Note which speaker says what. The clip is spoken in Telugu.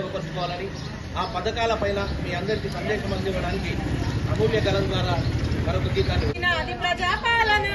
Speaker 1: ఉపయోగపరచుకోవాలని ఆ పథకాల పైన మీ అందరికీ సందేశం అందివ్వడానికి అమూల్య కలం ద్వారా మరొక గీతాన్ని
Speaker 2: నాది ప్రజాపాలన